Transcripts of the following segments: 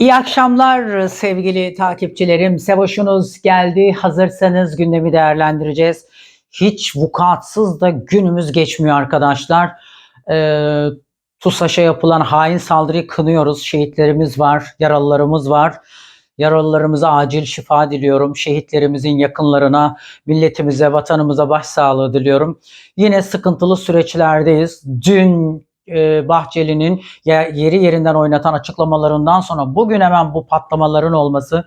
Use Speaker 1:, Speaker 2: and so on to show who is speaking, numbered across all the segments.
Speaker 1: İyi akşamlar sevgili takipçilerim. Sevoş'unuz geldi. Hazırsanız gündemi değerlendireceğiz. Hiç vukuatsız da günümüz geçmiyor arkadaşlar. Ee, TUSAŞ'a yapılan hain saldırıyı kınıyoruz. Şehitlerimiz var, yaralılarımız var. Yaralılarımıza acil şifa diliyorum. Şehitlerimizin yakınlarına, milletimize, vatanımıza başsağlığı diliyorum. Yine sıkıntılı süreçlerdeyiz. Dün Bahçeli'nin ya- yeri yerinden oynatan açıklamalarından sonra bugün hemen bu patlamaların olması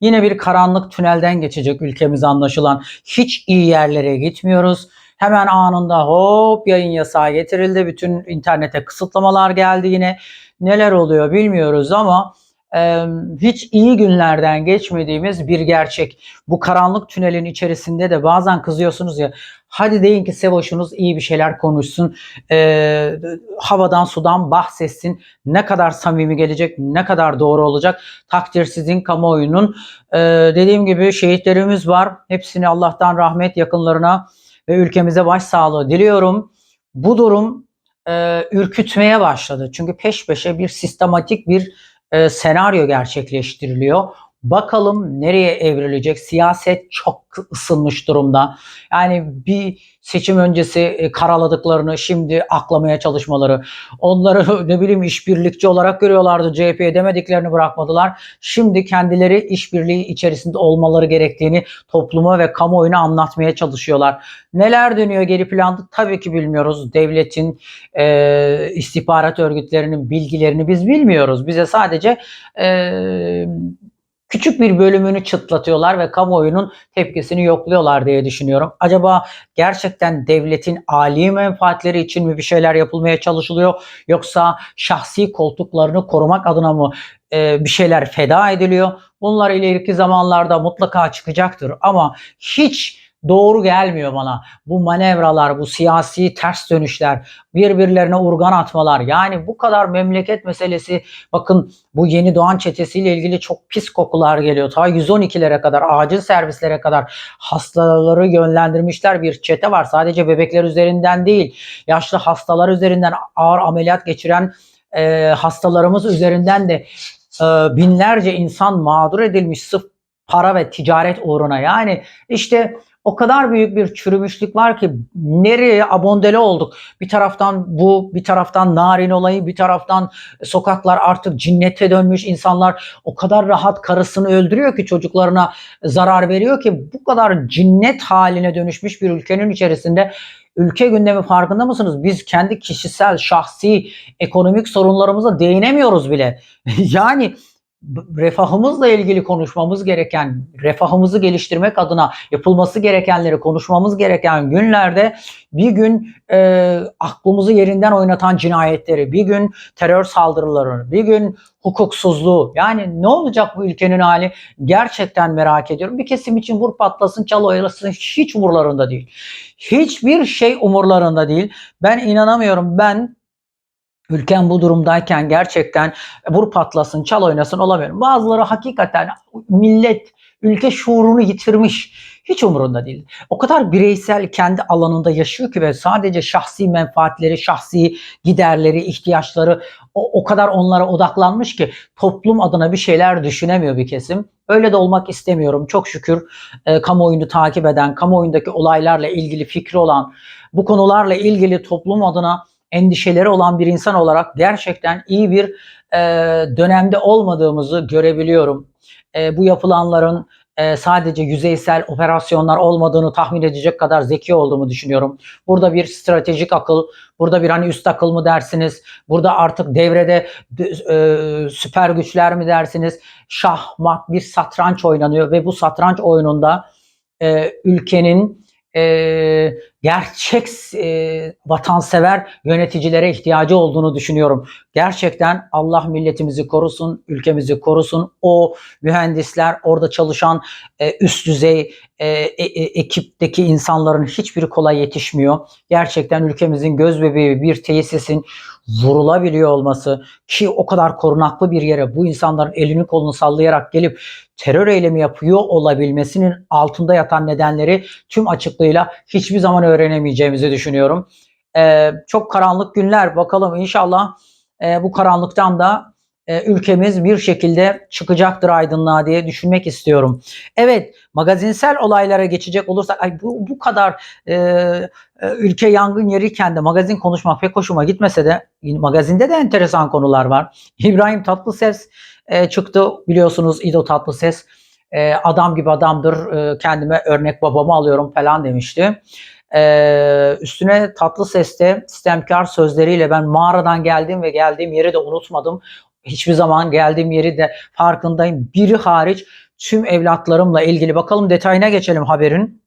Speaker 1: yine bir karanlık tünelden geçecek ülkemiz anlaşılan. Hiç iyi yerlere gitmiyoruz. Hemen anında hop yayın yasağı getirildi. Bütün internete kısıtlamalar geldi yine. Neler oluyor bilmiyoruz ama e, hiç iyi günlerden geçmediğimiz bir gerçek. Bu karanlık tünelin içerisinde de bazen kızıyorsunuz ya hadi deyin ki Sevoş'unuz iyi bir şeyler konuşsun. E, havadan sudan bahsetsin. Ne kadar samimi gelecek, ne kadar doğru olacak. Takdir sizin kamuoyunun. E, dediğim gibi şehitlerimiz var. Hepsini Allah'tan rahmet yakınlarına ve ülkemize başsağlığı diliyorum. Bu durum e, ürkütmeye başladı. Çünkü peş peşe bir sistematik bir e, senaryo gerçekleştiriliyor. Bakalım nereye evrilecek? Siyaset çok ısınmış durumda. Yani bir seçim öncesi e, karaladıklarını şimdi aklamaya çalışmaları, onları ne bileyim işbirlikçi olarak görüyorlardı. CHP'ye demediklerini bırakmadılar. Şimdi kendileri işbirliği içerisinde olmaları gerektiğini topluma ve kamuoyuna anlatmaya çalışıyorlar. Neler dönüyor geri planda tabii ki bilmiyoruz. Devletin e, istihbarat örgütlerinin bilgilerini biz bilmiyoruz. Bize sadece e, küçük bir bölümünü çıtlatıyorlar ve kamuoyunun tepkisini yokluyorlar diye düşünüyorum. Acaba gerçekten devletin âli menfaatleri için mi bir şeyler yapılmaya çalışılıyor yoksa şahsi koltuklarını korumak adına mı e, bir şeyler feda ediliyor? Bunlar ileriki zamanlarda mutlaka çıkacaktır ama hiç doğru gelmiyor bana. Bu manevralar, bu siyasi ters dönüşler, birbirlerine urgan atmalar. Yani bu kadar memleket meselesi bakın bu yeni doğan çetesiyle ilgili çok pis kokular geliyor. Ta 112'lere kadar, acil servislere kadar hastaları yönlendirmişler bir çete var. Sadece bebekler üzerinden değil, yaşlı hastalar üzerinden ağır ameliyat geçiren e, hastalarımız üzerinden de e, binlerce insan mağdur edilmiş sırf para ve ticaret uğruna. Yani işte o kadar büyük bir çürümüşlük var ki nereye abondele olduk. Bir taraftan bu, bir taraftan narin olayı, bir taraftan sokaklar artık cinnete dönmüş insanlar o kadar rahat karısını öldürüyor ki çocuklarına zarar veriyor ki bu kadar cinnet haline dönüşmüş bir ülkenin içerisinde ülke gündemi farkında mısınız? Biz kendi kişisel, şahsi, ekonomik sorunlarımıza değinemiyoruz bile. yani refahımızla ilgili konuşmamız gereken, refahımızı geliştirmek adına yapılması gerekenleri konuşmamız gereken günlerde bir gün e, aklımızı yerinden oynatan cinayetleri, bir gün terör saldırılarını, bir gün hukuksuzluğu. Yani ne olacak bu ülkenin hali gerçekten merak ediyorum. Bir kesim için vur patlasın, çal oyalasın hiç umurlarında değil. Hiçbir şey umurlarında değil. Ben inanamıyorum. Ben ülkem bu durumdayken gerçekten vur patlasın, çal oynasın olamıyorum. Bazıları hakikaten millet, ülke şuurunu yitirmiş. Hiç umurunda değil. O kadar bireysel kendi alanında yaşıyor ki ve sadece şahsi menfaatleri, şahsi giderleri, ihtiyaçları o, o kadar onlara odaklanmış ki toplum adına bir şeyler düşünemiyor bir kesim. Öyle de olmak istemiyorum. Çok şükür e, kamuoyunu takip eden, kamuoyundaki olaylarla ilgili fikri olan, bu konularla ilgili toplum adına endişeleri olan bir insan olarak gerçekten iyi bir e, dönemde olmadığımızı görebiliyorum. E, bu yapılanların e, sadece yüzeysel operasyonlar olmadığını tahmin edecek kadar zeki olduğumu düşünüyorum. Burada bir stratejik akıl, burada bir hani üst akıl mı dersiniz, burada artık devrede e, süper güçler mi dersiniz, şahmat bir satranç oynanıyor ve bu satranç oyununda e, ülkenin e, gerçek e, vatansever yöneticilere ihtiyacı olduğunu düşünüyorum. Gerçekten Allah milletimizi korusun, ülkemizi korusun. O mühendisler, orada çalışan e, üst düzey e, e, e, ekipteki insanların hiçbiri kolay yetişmiyor. Gerçekten ülkemizin göz bebeği bir tesisin vurulabiliyor olması ki o kadar korunaklı bir yere bu insanların elini kolunu sallayarak gelip terör eylemi yapıyor olabilmesinin altında yatan nedenleri tüm açıklığıyla hiçbir zaman öğrenemeyeceğimizi düşünüyorum. Ee, çok karanlık günler bakalım inşallah e, bu karanlıktan da e, ülkemiz bir şekilde çıkacaktır aydınlığa diye düşünmek istiyorum. Evet, magazinsel olaylara geçecek olursak ay bu, bu kadar e, e, ülke yangın yeriyken de magazin konuşmak pek hoşuma gitmese de magazinde de enteresan konular var. İbrahim Tatlıses e, çıktı biliyorsunuz İdo Tatlıses e, adam gibi adamdır e, kendime örnek babamı alıyorum falan demişti. Ee, üstüne tatlı seste sistemkar sözleriyle ben mağaradan geldim ve geldiğim yeri de unutmadım. Hiçbir zaman geldiğim yeri de farkındayım. Biri hariç tüm evlatlarımla ilgili bakalım detayına geçelim haberin.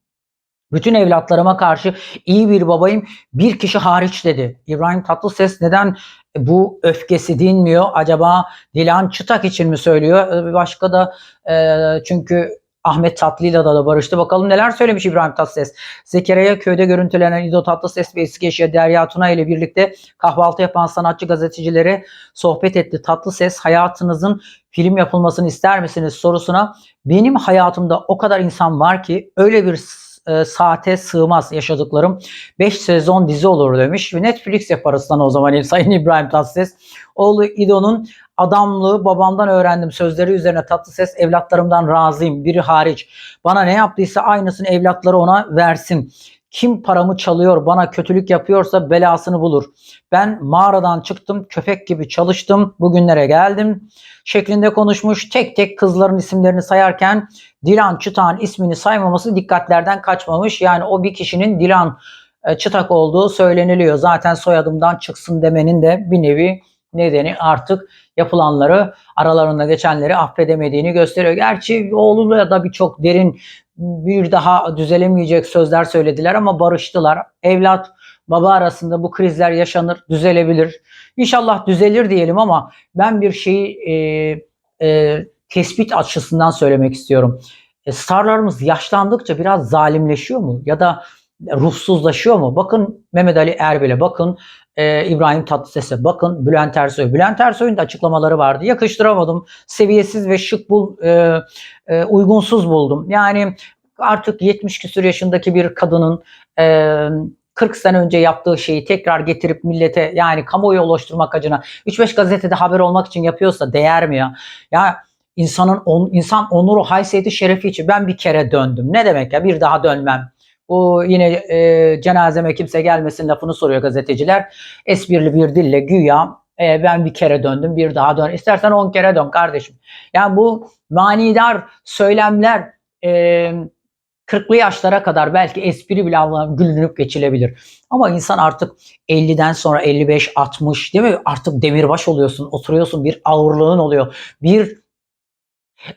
Speaker 1: Bütün evlatlarıma karşı iyi bir babayım. Bir kişi hariç dedi. İbrahim Tatlıses neden bu öfkesi dinmiyor? Acaba Dilan Çıtak için mi söylüyor? Başka da e, çünkü Ahmet Tatlı'yla da, da barıştı. Bakalım neler söylemiş İbrahim Tatlıses. Zekeriya köyde görüntülenen İdo Tatlıses ve eski eşi Derya Tuna ile birlikte kahvaltı yapan sanatçı gazetecilere sohbet etti. Tatlıses hayatınızın film yapılmasını ister misiniz sorusuna benim hayatımda o kadar insan var ki öyle bir e, saate sığmaz yaşadıklarım. 5 sezon dizi olur demiş. Netflix yaparız sana o zaman Sayın İbrahim Tatlıses. Oğlu İdo'nun adamlığı babamdan öğrendim. Sözleri üzerine tatlı ses evlatlarımdan razıyım. Biri hariç. Bana ne yaptıysa aynısını evlatları ona versin. Kim paramı çalıyor, bana kötülük yapıyorsa belasını bulur. Ben mağaradan çıktım, köpek gibi çalıştım, bugünlere geldim. Şeklinde konuşmuş. Tek tek kızların isimlerini sayarken Dilan Çıtak'ın ismini saymaması dikkatlerden kaçmamış. Yani o bir kişinin Dilan e, Çıtak olduğu söyleniliyor. Zaten soyadımdan çıksın demenin de bir nevi nedeni artık yapılanları aralarında geçenleri affedemediğini gösteriyor. Gerçi oğluyla da birçok derin bir daha düzelemeyecek sözler söylediler ama barıştılar. Evlat baba arasında bu krizler yaşanır, düzelebilir. İnşallah düzelir diyelim ama ben bir şeyi e, e, tespit açısından söylemek istiyorum. E, starlarımız yaşlandıkça biraz zalimleşiyor mu? Ya da ruhsuzlaşıyor mu? Bakın Mehmet Ali Erbil'e bakın e, İbrahim Tatlıses'e bakın Bülent Ersoy. Bülent Ersoy'un da açıklamaları vardı. Yakıştıramadım. Seviyesiz ve şık bul, e, e, uygunsuz buldum. Yani artık 70 küsur yaşındaki bir kadının e, 40 sene önce yaptığı şeyi tekrar getirip millete yani kamuoyu oluşturmak acına 3-5 gazetede haber olmak için yapıyorsa değer mi ya? Ya insanın on, insan onuru, haysiyeti, şerefi için ben bir kere döndüm. Ne demek ya? Bir daha dönmem. Bu yine e, cenazeme kimse gelmesin lafını soruyor gazeteciler. Esprili bir dille güya e, ben bir kere döndüm bir daha dön. İstersen on kere dön kardeşim. Yani bu manidar söylemler e, 40'lı yaşlara kadar belki espri bile gülünüp geçilebilir. Ama insan artık 50'den sonra 55, 60 değil mi? Artık demirbaş oluyorsun, oturuyorsun, bir ağırlığın oluyor. Bir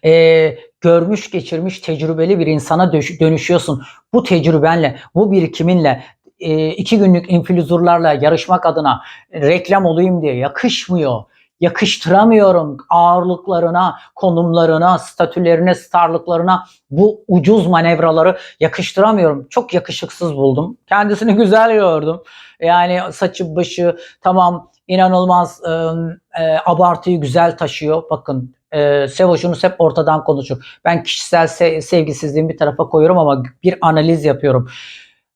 Speaker 1: e, görmüş geçirmiş tecrübeli bir insana dönüşüyorsun. Bu tecrübenle, bu birikiminle e, iki günlük infiluzurlarla yarışmak adına reklam olayım diye yakışmıyor. Yakıştıramıyorum ağırlıklarına, konumlarına, statülerine, starlıklarına bu ucuz manevraları yakıştıramıyorum. Çok yakışıksız buldum. Kendisini güzel gördüm. Yani saçı başı tamam inanılmaz e, e, abartıyı güzel taşıyor. Bakın e, Sevoş'unuz hep ortadan konuşur. Ben kişisel se- sevgisizliğimi bir tarafa koyuyorum ama bir analiz yapıyorum.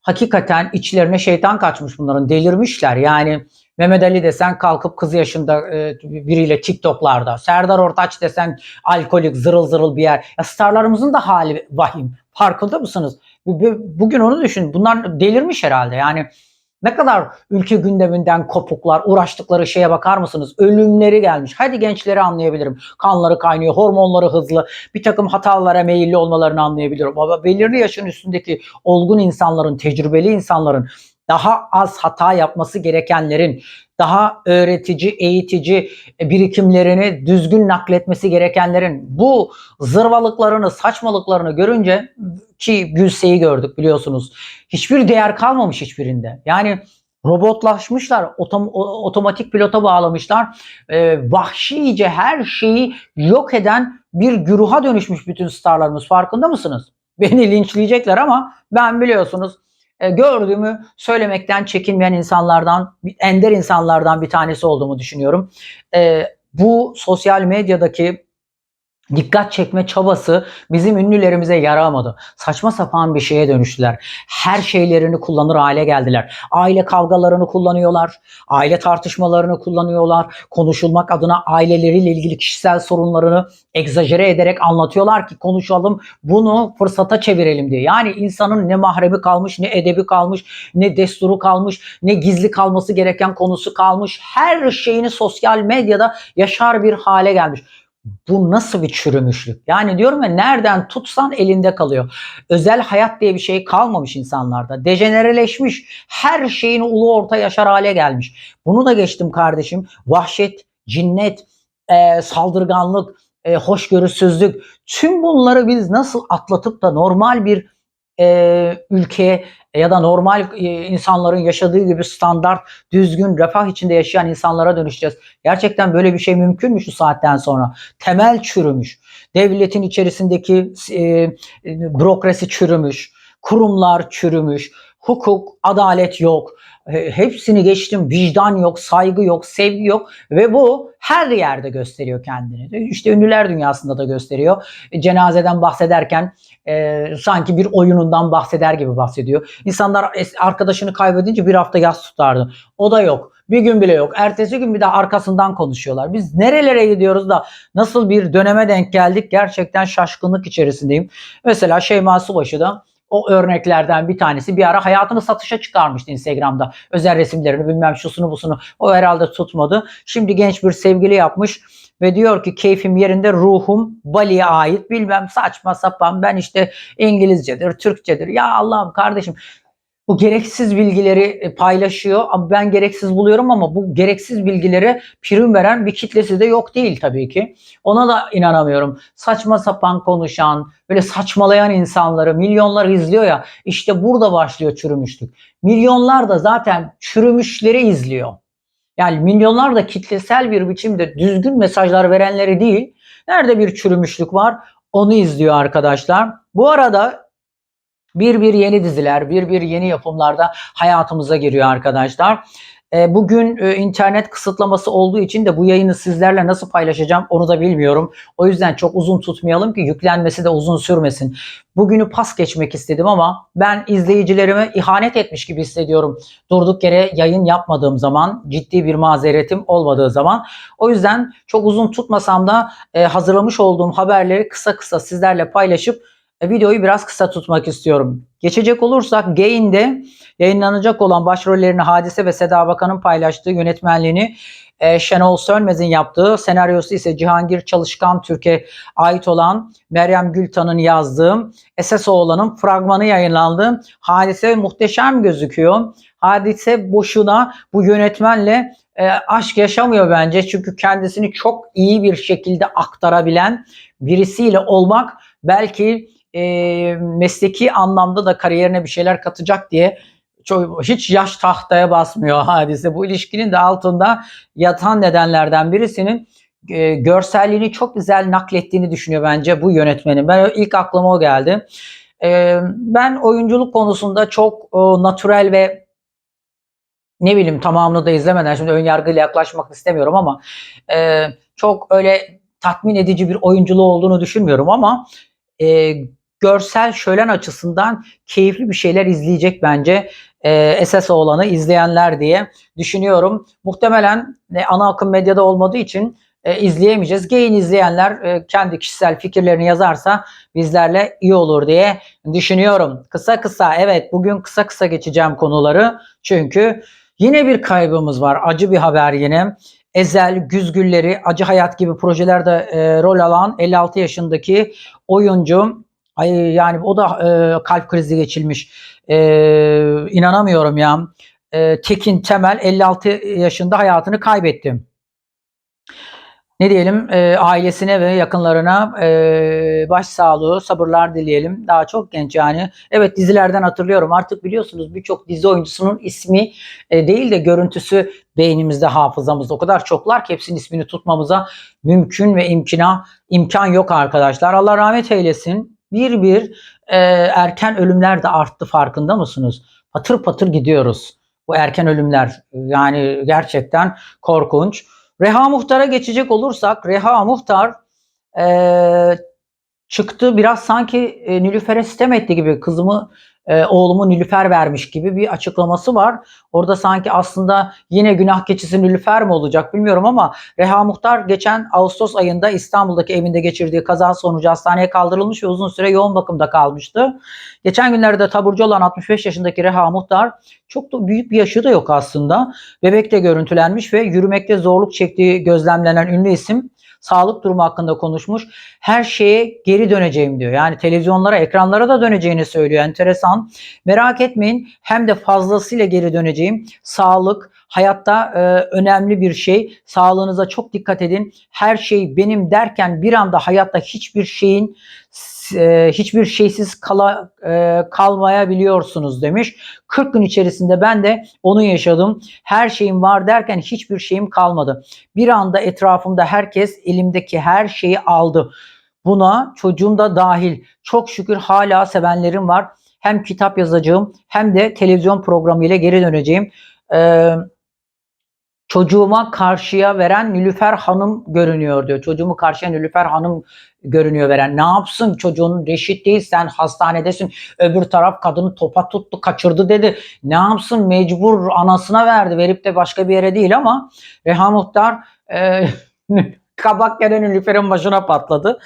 Speaker 1: Hakikaten içlerine şeytan kaçmış bunların. Delirmişler. Yani Mehmet Ali desen kalkıp kız yaşında e, biriyle TikTok'larda. Serdar Ortaç desen alkolik zırıl zırıl bir yer. Ya starlarımızın da hali vahim. Farkında mısınız? Bugün onu düşün. Bunlar delirmiş herhalde. Yani ne kadar ülke gündeminden kopuklar, uğraştıkları şeye bakar mısınız? Ölümleri gelmiş. Hadi gençleri anlayabilirim. Kanları kaynıyor, hormonları hızlı, bir takım hatalara meyilli olmalarını anlayabiliyorum. Ama belirli yaşın üstündeki olgun insanların, tecrübeli insanların daha az hata yapması gerekenlerin, daha öğretici, eğitici birikimlerini düzgün nakletmesi gerekenlerin bu zırvalıklarını, saçmalıklarını görünce ki Gülse'yi gördük biliyorsunuz. Hiçbir değer kalmamış hiçbirinde. Yani robotlaşmışlar, otom otomatik pilota bağlamışlar. Ee, vahşice her şeyi yok eden bir güruha dönüşmüş bütün starlarımız. Farkında mısınız? Beni linçleyecekler ama ben biliyorsunuz e, gördüğümü söylemekten çekinmeyen insanlardan, ender insanlardan bir tanesi olduğumu düşünüyorum. E, bu sosyal medyadaki dikkat çekme çabası bizim ünlülerimize yaramadı. Saçma sapan bir şeye dönüştüler. Her şeylerini kullanır hale geldiler. Aile kavgalarını kullanıyorlar. Aile tartışmalarını kullanıyorlar. Konuşulmak adına aileleriyle ilgili kişisel sorunlarını egzajere ederek anlatıyorlar ki konuşalım bunu fırsata çevirelim diye. Yani insanın ne mahremi kalmış, ne edebi kalmış, ne desturu kalmış, ne gizli kalması gereken konusu kalmış. Her şeyini sosyal medyada yaşar bir hale gelmiş. Bu nasıl bir çürümüşlük? Yani diyorum ya nereden tutsan elinde kalıyor. Özel hayat diye bir şey kalmamış insanlarda. Dejenereleşmiş. Her şeyin ulu orta yaşar hale gelmiş. Bunu da geçtim kardeşim. Vahşet, cinnet, e, saldırganlık, e, hoşgörüsüzlük. Tüm bunları biz nasıl atlatıp da normal bir e, ülkeye ya da normal e, insanların yaşadığı gibi standart, düzgün, refah içinde yaşayan insanlara dönüşeceğiz. Gerçekten böyle bir şey mümkün mü şu saatten sonra? Temel çürümüş. Devletin içerisindeki e, bürokrasi çürümüş. Kurumlar çürümüş. Hukuk, adalet yok. Hepsini geçtim. Vicdan yok, saygı yok, sevgi yok ve bu her yerde gösteriyor kendini. İşte ünlüler dünyasında da gösteriyor. E, cenazeden bahsederken e, sanki bir oyunundan bahseder gibi bahsediyor. İnsanlar arkadaşını kaybedince bir hafta yas tutardı. O da yok. Bir gün bile yok. Ertesi gün bir de arkasından konuşuyorlar. Biz nerelere gidiyoruz da nasıl bir döneme denk geldik gerçekten şaşkınlık içerisindeyim. Mesela Şeyma Subaşı da o örneklerden bir tanesi bir ara hayatını satışa çıkarmıştı Instagram'da. Özel resimlerini bilmem şusunu busunu o herhalde tutmadı. Şimdi genç bir sevgili yapmış ve diyor ki keyfim yerinde ruhum Bali'ye ait bilmem saçma sapan ben işte İngilizcedir, Türkçedir. Ya Allah'ım kardeşim bu gereksiz bilgileri e, paylaşıyor. Ben gereksiz buluyorum ama bu gereksiz bilgileri prim veren bir kitlesi de yok değil tabii ki. Ona da inanamıyorum. Saçma sapan konuşan, böyle saçmalayan insanları milyonlar izliyor ya. İşte burada başlıyor çürümüşlük. Milyonlar da zaten çürümüşleri izliyor. Yani milyonlar da kitlesel bir biçimde düzgün mesajlar verenleri değil. Nerede bir çürümüşlük var onu izliyor arkadaşlar. Bu arada bir bir yeni diziler, bir bir yeni yapımlarda hayatımıza giriyor arkadaşlar. E, bugün e, internet kısıtlaması olduğu için de bu yayını sizlerle nasıl paylaşacağım onu da bilmiyorum. O yüzden çok uzun tutmayalım ki yüklenmesi de uzun sürmesin. Bugünü pas geçmek istedim ama ben izleyicilerime ihanet etmiş gibi hissediyorum. Durduk yere yayın yapmadığım zaman, ciddi bir mazeretim olmadığı zaman. O yüzden çok uzun tutmasam da e, hazırlamış olduğum haberleri kısa kısa sizlerle paylaşıp videoyu biraz kısa tutmak istiyorum. Geçecek olursak Gain'de yayınlanacak olan başrollerini Hadise ve Seda Bakan'ın paylaştığı yönetmenliğini e, Şenol Sönmez'in yaptığı, senaryosu ise Cihangir Çalışkan Türk'e ait olan Meryem Gültan'ın yazdığı Esesoğlan'ın fragmanı yayınlandı. Hadise muhteşem gözüküyor. Hadise boşuna bu yönetmenle e, aşk yaşamıyor bence. Çünkü kendisini çok iyi bir şekilde aktarabilen birisiyle olmak belki e, mesleki anlamda da kariyerine bir şeyler katacak diye çok, hiç yaş tahtaya basmıyor hadise. Bu ilişkinin de altında yatan nedenlerden birisinin e, görselliğini çok güzel naklettiğini düşünüyor bence bu yönetmenin. Ben ilk aklıma o geldi. E, ben oyunculuk konusunda çok e, natürel ve ne bileyim tamamını da izlemeden şimdi ön yargıyla yaklaşmak istemiyorum ama e, çok öyle tatmin edici bir oyunculuğu olduğunu düşünmüyorum ama e, görsel şölen açısından keyifli bir şeyler izleyecek bence e, esas olanı izleyenler diye düşünüyorum. Muhtemelen e, ana akım medyada olmadığı için e, izleyemeyeceğiz. Gain izleyenler e, kendi kişisel fikirlerini yazarsa bizlerle iyi olur diye düşünüyorum. Kısa kısa evet bugün kısa kısa geçeceğim konuları çünkü yine bir kaybımız var. Acı bir haber yine. Ezel, Güzgülleri, Acı Hayat gibi projelerde e, rol alan 56 yaşındaki oyuncu Ay yani o da e, kalp krizi geçirmiş. E, inanamıyorum ya. E, Tekin Temel 56 yaşında hayatını kaybetti. Ne diyelim e, ailesine ve yakınlarına e, başsağlığı, sabırlar dileyelim. Daha çok genç yani. Evet dizilerden hatırlıyorum. Artık biliyorsunuz birçok dizi oyuncusunun ismi e, değil de görüntüsü beynimizde, hafızamızda. O kadar çoklar ki hepsinin ismini tutmamıza mümkün ve imkana imkan yok arkadaşlar. Allah rahmet eylesin bir bir e, erken ölümler de arttı farkında mısınız? Patır patır gidiyoruz bu erken ölümler. Yani gerçekten korkunç. Reha Muhtar'a geçecek olursak Reha Muhtar Ee, çıktı biraz sanki e, Nilüfer'e sitem etti gibi kızımı e, oğlumu Nilüfer vermiş gibi bir açıklaması var. Orada sanki aslında yine günah keçisi Nilüfer mi olacak bilmiyorum ama Reha Muhtar geçen Ağustos ayında İstanbul'daki evinde geçirdiği kaza sonucu hastaneye kaldırılmış ve uzun süre yoğun bakımda kalmıştı. Geçen günlerde taburcu olan 65 yaşındaki Reha Muhtar çok da büyük bir yaşı da yok aslında. Bebekte görüntülenmiş ve yürümekte zorluk çektiği gözlemlenen ünlü isim sağlık durumu hakkında konuşmuş. Her şeye geri döneceğim diyor. Yani televizyonlara, ekranlara da döneceğini söylüyor. Enteresan. Merak etmeyin. Hem de fazlasıyla geri döneceğim. Sağlık hayatta e, önemli bir şey. Sağlığınıza çok dikkat edin. Her şey benim derken bir anda hayatta hiçbir şeyin e, hiçbir şeysiz kala, e, kalmayabiliyorsunuz demiş. 40 gün içerisinde ben de onu yaşadım. Her şeyim var derken hiçbir şeyim kalmadı. Bir anda etrafımda herkes elimdeki her şeyi aldı. Buna çocuğum da dahil. Çok şükür hala sevenlerim var. Hem kitap yazacağım hem de televizyon programı ile geri döneceğim. Ee, çocuğuma karşıya veren Nilüfer Hanım görünüyor diyor. Çocuğumu karşıya Nilüfer Hanım görünüyor veren. Ne yapsın çocuğun reşit değil sen hastanedesin. Öbür taraf kadını topa tuttu kaçırdı dedi. Ne yapsın mecbur anasına verdi. Verip de başka bir yere değil ama Reha Muhtar e, kabak gelen Nilüfer'in başına patladı.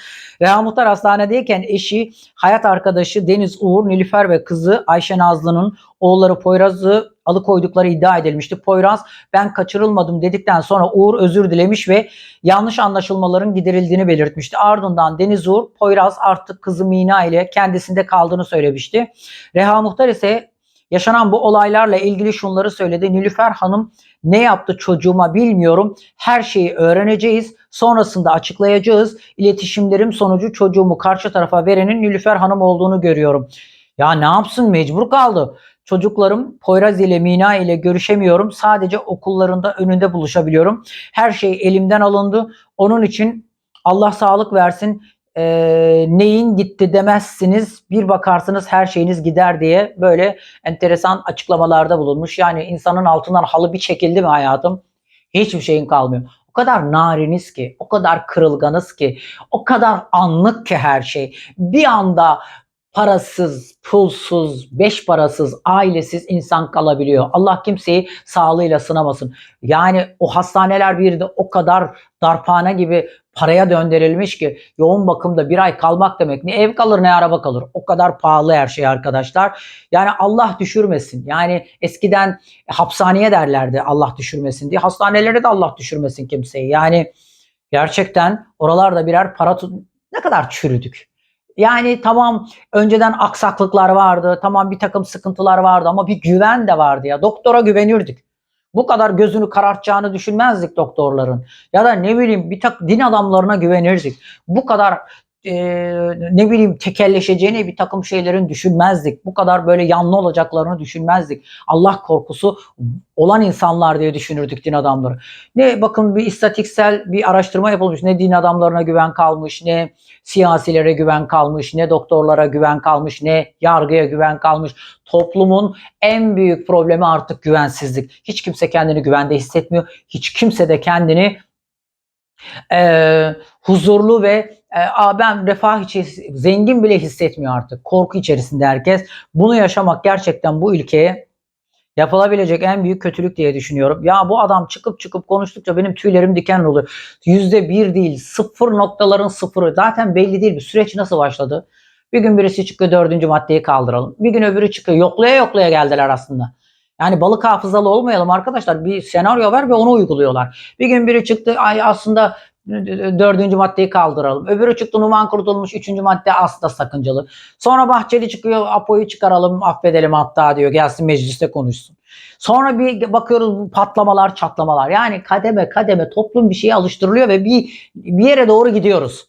Speaker 1: Reha Muhtar hastanedeyken eşi, hayat arkadaşı Deniz Uğur, Nilüfer ve kızı Ayşe Nazlı'nın oğulları Poyraz'ı alıkoydukları iddia edilmişti. Poyraz ben kaçırılmadım dedikten sonra Uğur özür dilemiş ve yanlış anlaşılmaların giderildiğini belirtmişti. Ardından Deniz Uğur Poyraz artık kızı Mina ile kendisinde kaldığını söylemişti. Reha Muhtar ise yaşanan bu olaylarla ilgili şunları söyledi. Nilüfer Hanım ne yaptı çocuğuma bilmiyorum. Her şeyi öğreneceğiz. Sonrasında açıklayacağız. İletişimlerim sonucu çocuğumu karşı tarafa verenin Nilüfer Hanım olduğunu görüyorum. Ya ne yapsın mecbur kaldı. Çocuklarım Poyraz ile Mina ile görüşemiyorum. Sadece okullarında önünde buluşabiliyorum. Her şey elimden alındı. Onun için Allah sağlık versin. Ee, neyin gitti demezsiniz. Bir bakarsınız her şeyiniz gider diye böyle enteresan açıklamalarda bulunmuş. Yani insanın altından halı bir çekildi mi hayatım? Hiçbir şeyin kalmıyor. O kadar nariniz ki, o kadar kırılganız ki, o kadar anlık ki her şey. Bir anda parasız, pulsuz, beş parasız, ailesiz insan kalabiliyor. Allah kimseyi sağlığıyla sınamasın. Yani o hastaneler bir de o kadar darphane gibi paraya döndürülmüş ki yoğun bakımda bir ay kalmak demek ne ev kalır ne araba kalır. O kadar pahalı her şey arkadaşlar. Yani Allah düşürmesin. Yani eskiden hapishaneye derlerdi Allah düşürmesin diye. Hastanelere de Allah düşürmesin kimseyi. Yani gerçekten oralarda birer para tut ne kadar çürüdük. Yani tamam önceden aksaklıklar vardı, tamam bir takım sıkıntılar vardı ama bir güven de vardı ya. Doktora güvenirdik. Bu kadar gözünü karartacağını düşünmezdik doktorların. Ya da ne bileyim bir tak din adamlarına güvenirdik. Bu kadar e, ne bileyim tekelleşeceğini bir takım şeylerin düşünmezdik. Bu kadar böyle yanlı olacaklarını düşünmezdik. Allah korkusu olan insanlar diye düşünürdük din adamları. Ne bakın bir istatiksel bir araştırma yapılmış. Ne din adamlarına güven kalmış, ne siyasilere güven kalmış, ne doktorlara güven kalmış, ne yargıya güven kalmış. Toplumun en büyük problemi artık güvensizlik. Hiç kimse kendini güvende hissetmiyor. Hiç kimse de kendini e, huzurlu ve e, Aa, ben refah içerisinde zengin bile hissetmiyor artık. Korku içerisinde herkes. Bunu yaşamak gerçekten bu ülkeye yapılabilecek en büyük kötülük diye düşünüyorum. Ya bu adam çıkıp çıkıp konuştukça benim tüylerim diken oluyor. Yüzde bir değil sıfır noktaların sıfırı. Zaten belli değil bir süreç nasıl başladı. Bir gün birisi çıkıyor dördüncü maddeyi kaldıralım. Bir gün öbürü çıkıyor yoklaya yoklaya geldiler aslında. Yani balık hafızalı olmayalım arkadaşlar. Bir senaryo var ve onu uyguluyorlar. Bir gün biri çıktı ay aslında dördüncü maddeyi kaldıralım. Öbürü çıktı numan kurtulmuş. Üçüncü madde aslında sakıncalı. Sonra Bahçeli çıkıyor Apo'yu çıkaralım affedelim hatta diyor. Gelsin mecliste konuşsun. Sonra bir bakıyoruz patlamalar çatlamalar. Yani kademe kademe toplum bir şeye alıştırılıyor ve bir, bir yere doğru gidiyoruz.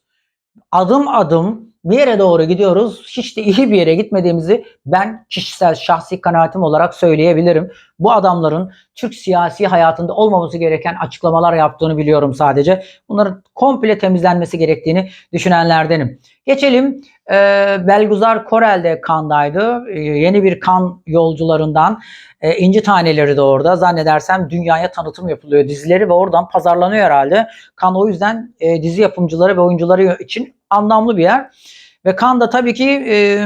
Speaker 1: Adım adım bir yere doğru gidiyoruz. Hiç de iyi bir yere gitmediğimizi ben kişisel şahsi kanaatim olarak söyleyebilirim. bu adamların Türk siyasi hayatında olmaması gereken açıklamalar yaptığını biliyorum sadece. Bunların komple temizlenmesi gerektiğini düşünenlerdenim. Geçelim e, Belguzar Korel de kandaydı. E, yeni bir kan yolcularından e, İnci Taneleri de orada. Zannedersem dünyaya tanıtım yapılıyor dizileri ve oradan pazarlanıyor herhalde. Kan o yüzden e, dizi yapımcıları ve oyuncuları için anlamlı bir yer. Ve Kan da tabii ki e,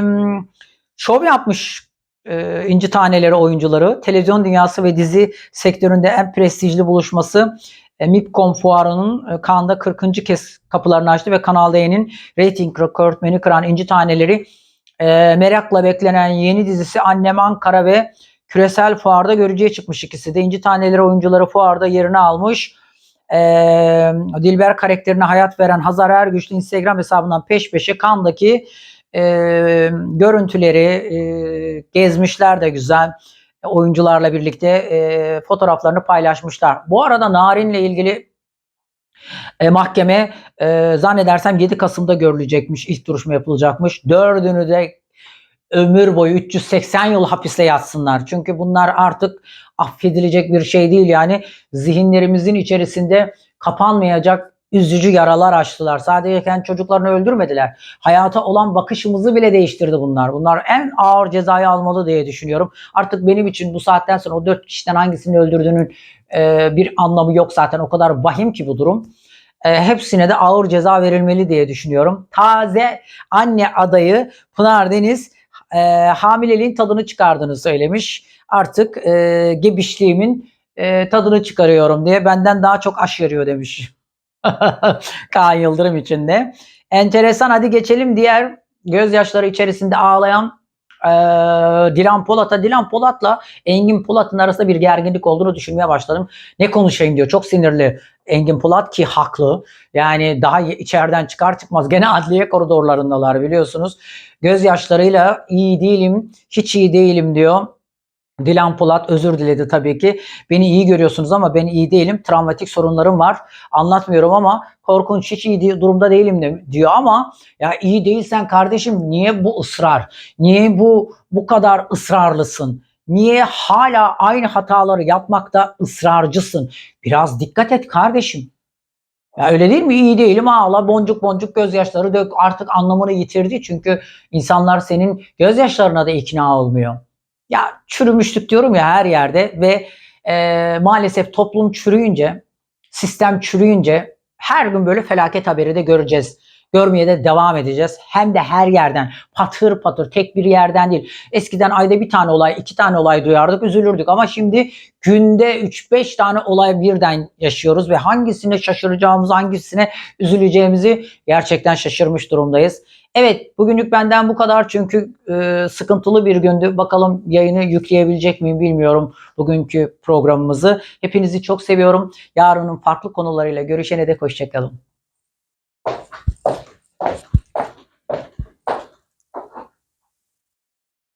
Speaker 1: şov yapmış e, İnci Taneleri oyuncuları. Televizyon dünyası ve dizi sektöründe en prestijli buluşması e, MIPCOM fuarının e, Cannes'da 40. kez kapılarını açtı ve Kanal D'nin rating rekortmeni kıran İnci Taneleri e, merakla beklenen yeni dizisi Annem Ankara ve küresel fuarda görücüye çıkmış ikisi de. İnci Taneleri oyuncuları fuarda yerini almış. E, Dilber karakterine hayat veren Hazar Ergüçlü Instagram hesabından peş peşe Cannes'daki e, görüntüleri e, gezmişler de güzel oyuncularla birlikte e, fotoğraflarını paylaşmışlar. Bu arada Narin'le ilgili e, mahkeme e, zannedersem 7 Kasım'da görülecekmiş, ilk duruşma yapılacakmış. Dördünü de ömür boyu 380 yıl hapiste yatsınlar. Çünkü bunlar artık affedilecek bir şey değil. Yani zihinlerimizin içerisinde kapanmayacak üzücü yaralar açtılar. Sadece kendi çocuklarını öldürmediler. Hayata olan bakışımızı bile değiştirdi bunlar. Bunlar en ağır cezayı almalı diye düşünüyorum. Artık benim için bu saatten sonra o dört kişiden hangisini öldürdüğünün e, bir anlamı yok zaten. O kadar vahim ki bu durum. E, hepsine de ağır ceza verilmeli diye düşünüyorum. Taze anne adayı Pınar Deniz e, hamileliğin tadını çıkardığını söylemiş. Artık e, gebişliğimin e, tadını çıkarıyorum diye benden daha çok aş yarıyor demiş. Kaan Yıldırım için de. Enteresan hadi geçelim diğer gözyaşları içerisinde ağlayan e, Dilan Polat'a. Dilan Polat'la Engin Polat'ın arasında bir gerginlik olduğunu düşünmeye başladım. Ne konuşayım diyor. Çok sinirli Engin Polat ki haklı. Yani daha içeriden çıkar çıkmaz gene adliye koridorlarındalar biliyorsunuz. Gözyaşlarıyla iyi değilim, hiç iyi değilim diyor. Dilan Polat özür diledi tabii ki. Beni iyi görüyorsunuz ama ben iyi değilim. Travmatik sorunlarım var. Anlatmıyorum ama korkunç hiç iyi durumda değilim de, diyor ama ya iyi değilsen kardeşim niye bu ısrar? Niye bu bu kadar ısrarlısın? Niye hala aynı hataları yapmakta ısrarcısın? Biraz dikkat et kardeşim. Ya öyle değil mi? İyi değilim ağla boncuk boncuk gözyaşları dök artık anlamını yitirdi. Çünkü insanlar senin gözyaşlarına da ikna olmuyor. Ya çürümüşlük diyorum ya her yerde ve e, maalesef toplum çürüyünce, sistem çürüyünce her gün böyle felaket haberi de göreceğiz. Görmeye de devam edeceğiz. Hem de her yerden patır patır tek bir yerden değil. Eskiden ayda bir tane olay, iki tane olay duyardık, üzülürdük ama şimdi günde 3-5 tane olay birden yaşıyoruz ve hangisine şaşıracağımızı, hangisine üzüleceğimizi gerçekten şaşırmış durumdayız. Evet bugünlük benden bu kadar çünkü e, sıkıntılı bir gündü. Bakalım yayını yükleyebilecek miyim bilmiyorum bugünkü programımızı. Hepinizi çok seviyorum. Yarının farklı konularıyla görüşene dek hoşçakalın.